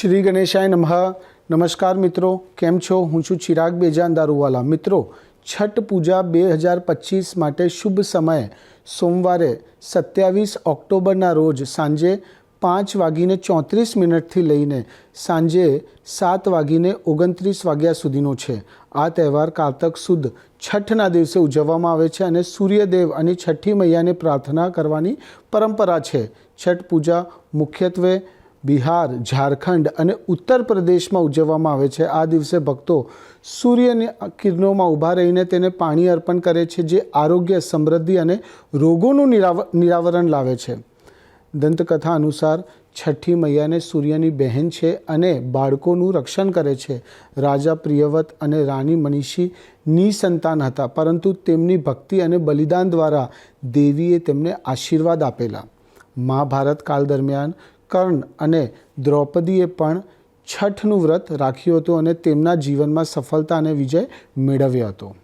શ્રી ગણેશાય નમઃ. નમસ્કાર મિત્રો, કેમ છો? હું છું ચિરાગ બેજાન દારૂવાલા. મિત્રો, છઠ પૂજા બે હજાર પચીસ માટે શુભ સમય, સોમવારે સત્યાવીસ ઓક્ટોબરના રોજ સાંજે પાંચ વાગીને ચોત્રીસ મિનિટથી લઈને સાંજે સાત વાગીને ઓગણત્રીસ વાગ્યા સુધીનો છે. આ તહેવાર કારતક સુદ છઠના દિવસે ઉજવવામાં આવે છે અને સૂર્યદેવ અને છઠ્ઠી મૈયાને પ્રાર્થના કરવાની પરંપરા છે. છઠ પૂજા મુખ્યત્વે બિહાર, ઝારખંડ અને ઉત્તર પ્રદેશમાં ઉજવવામાં આવે છે. આ દિવસે ભક્તો સૂર્યની કિરણોમાં ઊભા રહીને તેને પાણી અર્પણ કરે છે, જે આરોગ્ય, સમૃદ્ધિ અને રોગોનું નિરાવ, નિરાવરણ લાવે છે. દંતકથા અનુસાર છઠ્ઠી મૈયાને સૂર્યની બહેન છે અને બાળકોનું રક્ષણ કરે છે. રાજા પ્રિયવત અને રાણી મનીષી નિસંતાન હતા, પરંતુ તેમની ભક્તિ અને બલિદાન દ્વારા દેવીએ તેમને આશીર્વાદ આપેલા. મહાભારત કાળ દરમિયાન કર્ણ અને દ્રૌપદીએ પણ છઠનું વ્રત રાખ્યું હતું અને તેમના જીવનમાં સફળતા અને વિજય મેળવ્યો હતો.